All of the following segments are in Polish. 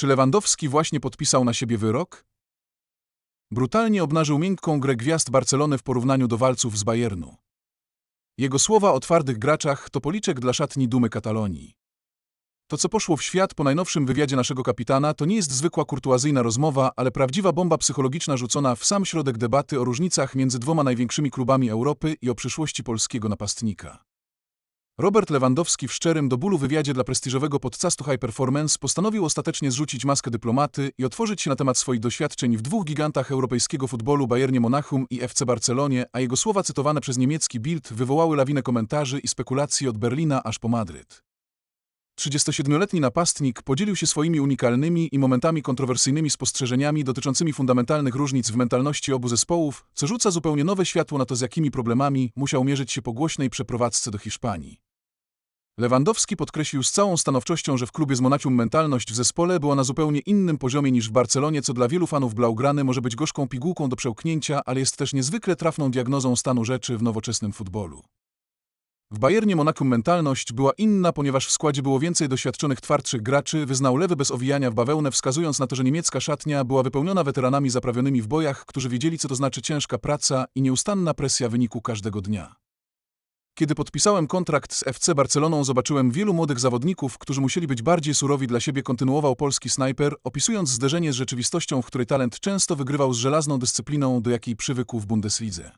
Czy Lewandowski właśnie podpisał na siebie wyrok? Brutalnie obnażył miękką grę gwiazd Barcelony w porównaniu do walców z Bayernu. Jego słowa o twardych graczach to policzek dla szatni dumy Katalonii. To, co poszło w świat po najnowszym wywiadzie naszego kapitana, to nie jest zwykła kurtuazyjna rozmowa, ale prawdziwa bomba psychologiczna rzucona w sam środek debaty o różnicach między dwoma największymi klubami Europy i o przyszłości polskiego napastnika. Robert Lewandowski w szczerym do bólu wywiadzie dla prestiżowego podcastu High Performance postanowił ostatecznie zrzucić maskę dyplomaty i otworzyć się na temat swoich doświadczeń w dwóch gigantach europejskiego futbolu Bayernie Monachium i FC Barcelonie, a jego słowa cytowane przez niemiecki Bild wywołały lawinę komentarzy i spekulacji od Berlina aż po Madryt. 37-letni napastnik podzielił się swoimi unikalnymi i momentami kontrowersyjnymi spostrzeżeniami dotyczącymi fundamentalnych różnic w mentalności obu zespołów, co rzuca zupełnie nowe światło na to, z jakimi problemami musiał mierzyć się po głośnej przeprowadzce do Hiszpanii. Lewandowski podkreślił z całą stanowczością, że w klubie z Monachium mentalność w zespole była na zupełnie innym poziomie niż w Barcelonie, co dla wielu fanów Blaugrany może być gorzką pigułką do przełknięcia, ale jest też niezwykle trafną diagnozą stanu rzeczy w nowoczesnym futbolu. W Bayernie Monachium mentalność była inna, ponieważ w składzie było więcej doświadczonych, twardszych graczy, wyznał lewy bez owijania w bawełnę, wskazując na to, że niemiecka szatnia była wypełniona weteranami zaprawionymi w bojach, którzy wiedzieli, co to znaczy ciężka praca i nieustanna presja wyniku każdego dnia. Kiedy podpisałem kontrakt z FC Barceloną, zobaczyłem wielu młodych zawodników, którzy musieli być bardziej surowi dla siebie, kontynuował polski snajper, opisując zderzenie z rzeczywistością, w której talent często wygrywał z żelazną dyscypliną, do jakiej przywykł w Bundeslidze.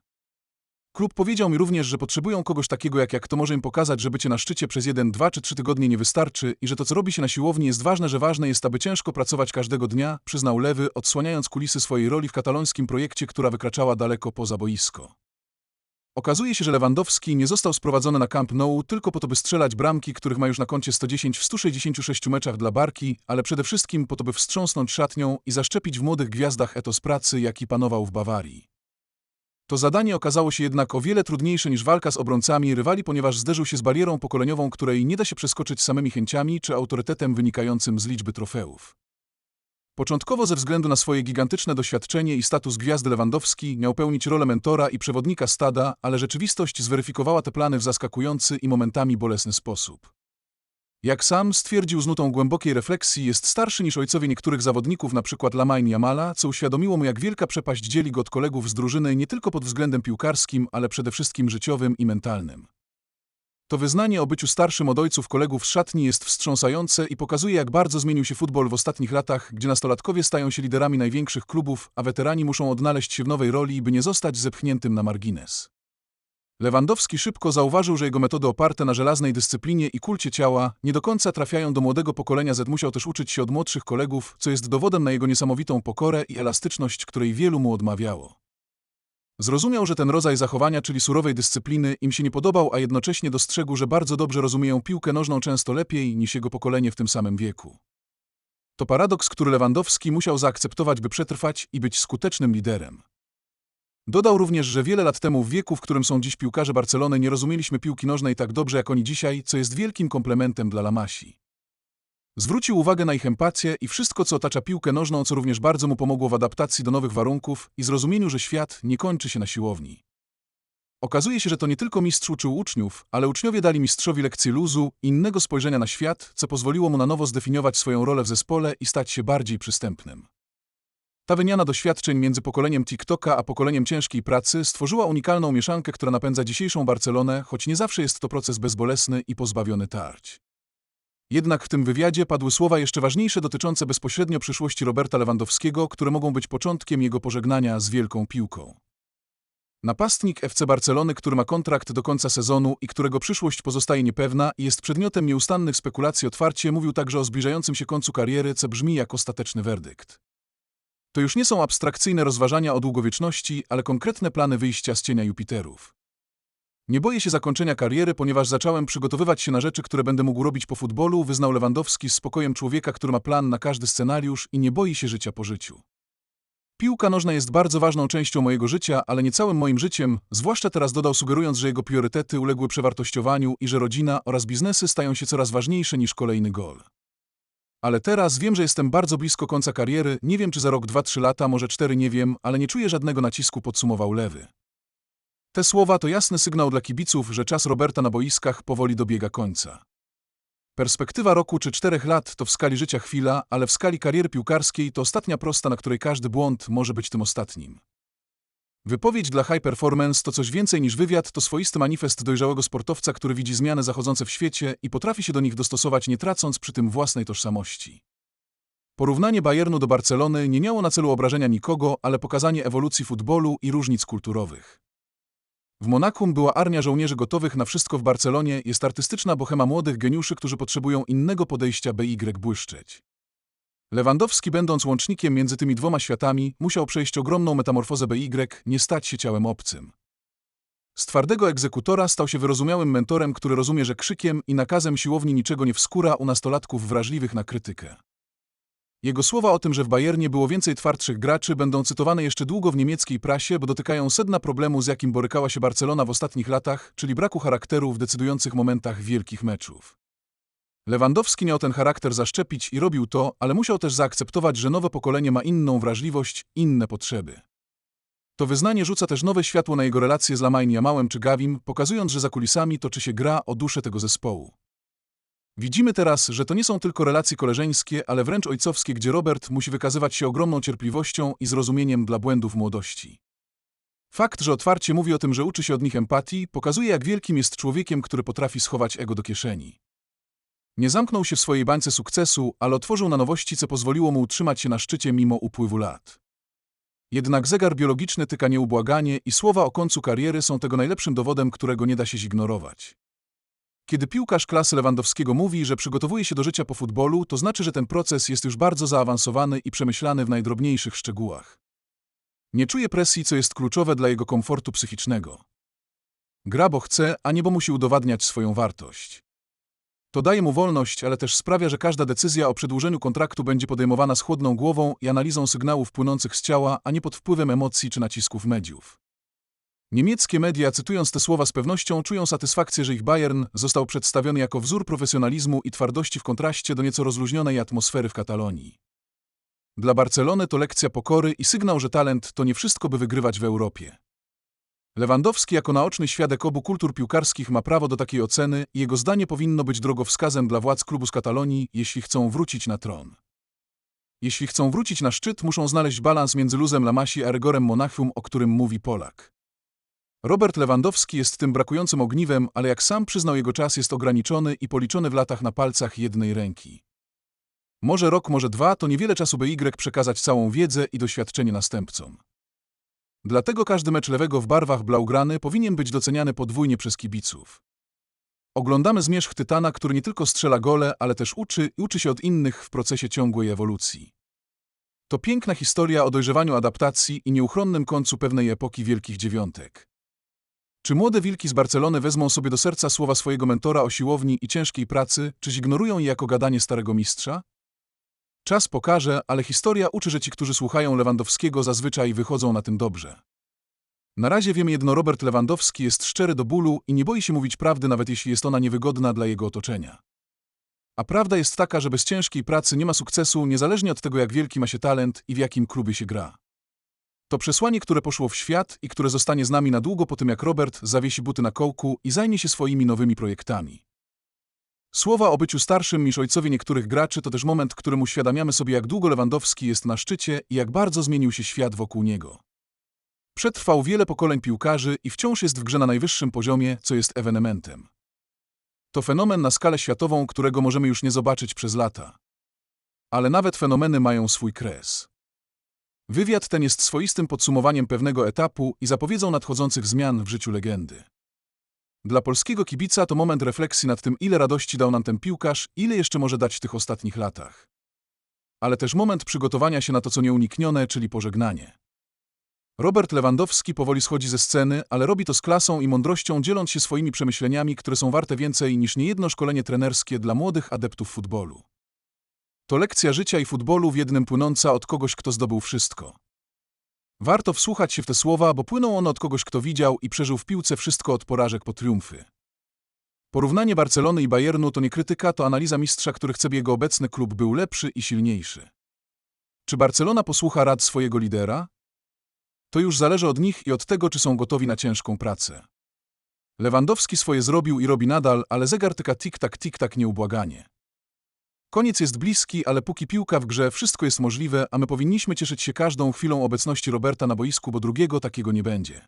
Klub powiedział mi również, że potrzebują kogoś takiego jak jak to może im pokazać, że bycie na szczycie przez jeden, dwa czy trzy tygodnie nie wystarczy i że to, co robi się na siłowni jest ważne, że ważne jest, aby ciężko pracować każdego dnia, przyznał Lewy, odsłaniając kulisy swojej roli w katalońskim projekcie, która wykraczała daleko poza boisko. Okazuje się, że Lewandowski nie został sprowadzony na Camp Nou tylko po to, by strzelać bramki, których ma już na koncie 110 w 166 meczach dla Barki, ale przede wszystkim po to, by wstrząsnąć szatnią i zaszczepić w młodych gwiazdach etos pracy, jaki panował w Bawarii. To zadanie okazało się jednak o wiele trudniejsze niż walka z obrońcami rywali, ponieważ zderzył się z barierą pokoleniową, której nie da się przeskoczyć samymi chęciami czy autorytetem wynikającym z liczby trofeów. Początkowo ze względu na swoje gigantyczne doświadczenie i status gwiazdy Lewandowski miał pełnić rolę mentora i przewodnika stada, ale rzeczywistość zweryfikowała te plany w zaskakujący i momentami bolesny sposób. Jak sam stwierdził z nutą głębokiej refleksji, jest starszy niż ojcowie niektórych zawodników, np. Lamain Yamala, co uświadomiło mu, jak wielka przepaść dzieli go od kolegów z drużyny nie tylko pod względem piłkarskim, ale przede wszystkim życiowym i mentalnym. To wyznanie o byciu starszym od ojców kolegów z szatni jest wstrząsające i pokazuje, jak bardzo zmienił się futbol w ostatnich latach, gdzie nastolatkowie stają się liderami największych klubów, a weterani muszą odnaleźć się w nowej roli, by nie zostać zepchniętym na margines. Lewandowski szybko zauważył, że jego metody oparte na żelaznej dyscyplinie i kulcie ciała nie do końca trafiają do młodego pokolenia Z. Musiał też uczyć się od młodszych kolegów, co jest dowodem na jego niesamowitą pokorę i elastyczność, której wielu mu odmawiało. Zrozumiał, że ten rodzaj zachowania, czyli surowej dyscypliny, im się nie podobał, a jednocześnie dostrzegł, że bardzo dobrze rozumieją piłkę nożną często lepiej niż jego pokolenie w tym samym wieku. To paradoks, który Lewandowski musiał zaakceptować, by przetrwać i być skutecznym liderem. Dodał również, że wiele lat temu w wieku, w którym są dziś piłkarze Barcelony, nie rozumieliśmy piłki nożnej tak dobrze jak oni dzisiaj, co jest wielkim komplementem dla Lamasi. Zwrócił uwagę na ich empatię i wszystko, co otacza piłkę nożną, co również bardzo mu pomogło w adaptacji do nowych warunków i zrozumieniu, że świat nie kończy się na siłowni. Okazuje się, że to nie tylko mistrz uczył uczniów, ale uczniowie dali mistrzowi lekcję luzu, innego spojrzenia na świat, co pozwoliło mu na nowo zdefiniować swoją rolę w zespole i stać się bardziej przystępnym. Ta wymiana doświadczeń między pokoleniem TikToka a pokoleniem ciężkiej pracy stworzyła unikalną mieszankę, która napędza dzisiejszą Barcelonę, choć nie zawsze jest to proces bezbolesny i pozbawiony tarć. Jednak w tym wywiadzie padły słowa jeszcze ważniejsze dotyczące bezpośrednio przyszłości Roberta Lewandowskiego, które mogą być początkiem jego pożegnania z wielką piłką. Napastnik FC Barcelony, który ma kontrakt do końca sezonu i którego przyszłość pozostaje niepewna jest przedmiotem nieustannych spekulacji otwarcie, mówił także o zbliżającym się końcu kariery, co brzmi jak ostateczny werdykt. To już nie są abstrakcyjne rozważania o długowieczności, ale konkretne plany wyjścia z cienia Jupiterów. Nie boję się zakończenia kariery, ponieważ zacząłem przygotowywać się na rzeczy, które będę mógł robić po futbolu, wyznał Lewandowski z spokojem człowieka, który ma plan na każdy scenariusz i nie boi się życia po życiu. Piłka nożna jest bardzo ważną częścią mojego życia, ale nie całym moim życiem, zwłaszcza teraz dodał sugerując, że jego priorytety uległy przewartościowaniu i że rodzina oraz biznesy stają się coraz ważniejsze niż kolejny gol. Ale teraz wiem, że jestem bardzo blisko końca kariery, nie wiem czy za rok, dwa, trzy lata, może cztery, nie wiem, ale nie czuję żadnego nacisku, podsumował Lewy. Te słowa to jasny sygnał dla kibiców, że czas Roberta na boiskach powoli dobiega końca. Perspektywa roku czy czterech lat to w skali życia chwila, ale w skali kariery piłkarskiej to ostatnia prosta, na której każdy błąd może być tym ostatnim. Wypowiedź dla High Performance to coś więcej niż wywiad, to swoisty manifest dojrzałego sportowca, który widzi zmiany zachodzące w świecie i potrafi się do nich dostosować, nie tracąc przy tym własnej tożsamości. Porównanie Bayernu do Barcelony nie miało na celu obrażenia nikogo, ale pokazanie ewolucji futbolu i różnic kulturowych. W Monachium była armia żołnierzy gotowych na wszystko w Barcelonie, jest artystyczna bohema młodych geniuszy, którzy potrzebują innego podejścia, by Y błyszczeć. Lewandowski, będąc łącznikiem między tymi dwoma światami, musiał przejść ogromną metamorfozę BY, nie stać się ciałem obcym. Z twardego egzekutora stał się wyrozumiałym mentorem, który rozumie, że krzykiem i nakazem siłowni niczego nie wskóra u nastolatków wrażliwych na krytykę. Jego słowa o tym, że w Bayernie było więcej twardszych graczy, będą cytowane jeszcze długo w niemieckiej prasie, bo dotykają sedna problemu, z jakim borykała się Barcelona w ostatnich latach, czyli braku charakteru w decydujących momentach wielkich meczów. Lewandowski miał ten charakter zaszczepić i robił to, ale musiał też zaakceptować, że nowe pokolenie ma inną wrażliwość, inne potrzeby. To wyznanie rzuca też nowe światło na jego relacje z Lamine Jamałem czy Gavim, pokazując, że za kulisami toczy się gra o duszę tego zespołu. Widzimy teraz, że to nie są tylko relacje koleżeńskie, ale wręcz ojcowskie, gdzie Robert musi wykazywać się ogromną cierpliwością i zrozumieniem dla błędów młodości. Fakt, że otwarcie mówi o tym, że uczy się od nich empatii, pokazuje, jak wielkim jest człowiekiem, który potrafi schować ego do kieszeni. Nie zamknął się w swojej bańce sukcesu, ale otworzył na nowości, co pozwoliło mu utrzymać się na szczycie mimo upływu lat. Jednak zegar biologiczny tyka nieubłaganie i słowa o końcu kariery są tego najlepszym dowodem, którego nie da się zignorować. Kiedy piłkarz klasy Lewandowskiego mówi, że przygotowuje się do życia po futbolu, to znaczy, że ten proces jest już bardzo zaawansowany i przemyślany w najdrobniejszych szczegółach. Nie czuje presji, co jest kluczowe dla jego komfortu psychicznego. Gra, bo chce, a nie bo musi udowadniać swoją wartość. To daje mu wolność, ale też sprawia, że każda decyzja o przedłużeniu kontraktu będzie podejmowana z chłodną głową i analizą sygnałów płynących z ciała, a nie pod wpływem emocji czy nacisków mediów. Niemieckie media, cytując te słowa z pewnością, czują satysfakcję, że ich Bayern został przedstawiony jako wzór profesjonalizmu i twardości w kontraście do nieco rozluźnionej atmosfery w Katalonii. Dla Barcelony to lekcja pokory i sygnał, że talent to nie wszystko, by wygrywać w Europie. Lewandowski jako naoczny świadek obu kultur piłkarskich ma prawo do takiej oceny i jego zdanie powinno być drogowskazem dla władz klubu z Katalonii, jeśli chcą wrócić na tron. Jeśli chcą wrócić na szczyt, muszą znaleźć balans między luzem Lamasi a rygorem Monachium, o którym mówi Polak. Robert Lewandowski jest tym brakującym ogniwem, ale jak sam przyznał, jego czas jest ograniczony i policzony w latach na palcach jednej ręki. Może rok, może dwa, to niewiele czasu, by Y przekazać całą wiedzę i doświadczenie następcom. Dlatego każdy mecz lewego w barwach blaugrany powinien być doceniany podwójnie przez kibiców. Oglądamy zmierzch Tytana, który nie tylko strzela gole, ale też uczy i uczy się od innych w procesie ciągłej ewolucji. To piękna historia o dojrzewaniu adaptacji i nieuchronnym końcu pewnej epoki wielkich dziewiątek. Czy młode wilki z Barcelony wezmą sobie do serca słowa swojego mentora o siłowni i ciężkiej pracy, czy zignorują je jako gadanie starego mistrza? Czas pokaże, ale historia uczy, że ci, którzy słuchają Lewandowskiego, zazwyczaj wychodzą na tym dobrze. Na razie wiemy jedno: Robert Lewandowski jest szczery do bólu i nie boi się mówić prawdy, nawet jeśli jest ona niewygodna dla jego otoczenia. A prawda jest taka, że bez ciężkiej pracy nie ma sukcesu, niezależnie od tego, jak wielki ma się talent i w jakim klubie się gra. To przesłanie, które poszło w świat i które zostanie z nami na długo po tym, jak Robert zawiesi buty na kołku i zajmie się swoimi nowymi projektami. Słowa o byciu starszym niż ojcowie niektórych graczy to też moment, w którym uświadamiamy sobie, jak długo Lewandowski jest na szczycie i jak bardzo zmienił się świat wokół niego. Przetrwał wiele pokoleń piłkarzy i wciąż jest w grze na najwyższym poziomie, co jest ewenementem. To fenomen na skalę światową, którego możemy już nie zobaczyć przez lata. Ale nawet fenomeny mają swój kres. Wywiad ten jest swoistym podsumowaniem pewnego etapu i zapowiedzą nadchodzących zmian w życiu legendy. Dla polskiego kibica to moment refleksji nad tym, ile radości dał nam ten piłkarz, ile jeszcze może dać w tych ostatnich latach. Ale też moment przygotowania się na to, co nieuniknione, czyli pożegnanie. Robert Lewandowski powoli schodzi ze sceny, ale robi to z klasą i mądrością, dzieląc się swoimi przemyśleniami, które są warte więcej niż niejedno szkolenie trenerskie dla młodych adeptów futbolu. To lekcja życia i futbolu w jednym płynąca od kogoś, kto zdobył wszystko. Warto wsłuchać się w te słowa, bo płyną one od kogoś, kto widział i przeżył w piłce wszystko od porażek po triumfy. Porównanie Barcelony i Bayernu to nie krytyka, to analiza mistrza, który chce, by jego obecny klub był lepszy i silniejszy. Czy Barcelona posłucha rad swojego lidera? To już zależy od nich i od tego, czy są gotowi na ciężką pracę. Lewandowski swoje zrobił i robi nadal, ale zegar tyka tik-tak, tik-tak nieubłaganie. Koniec jest bliski, ale póki piłka w grze, wszystko jest możliwe, a my powinniśmy cieszyć się każdą chwilą obecności Roberta na boisku, bo drugiego takiego nie będzie.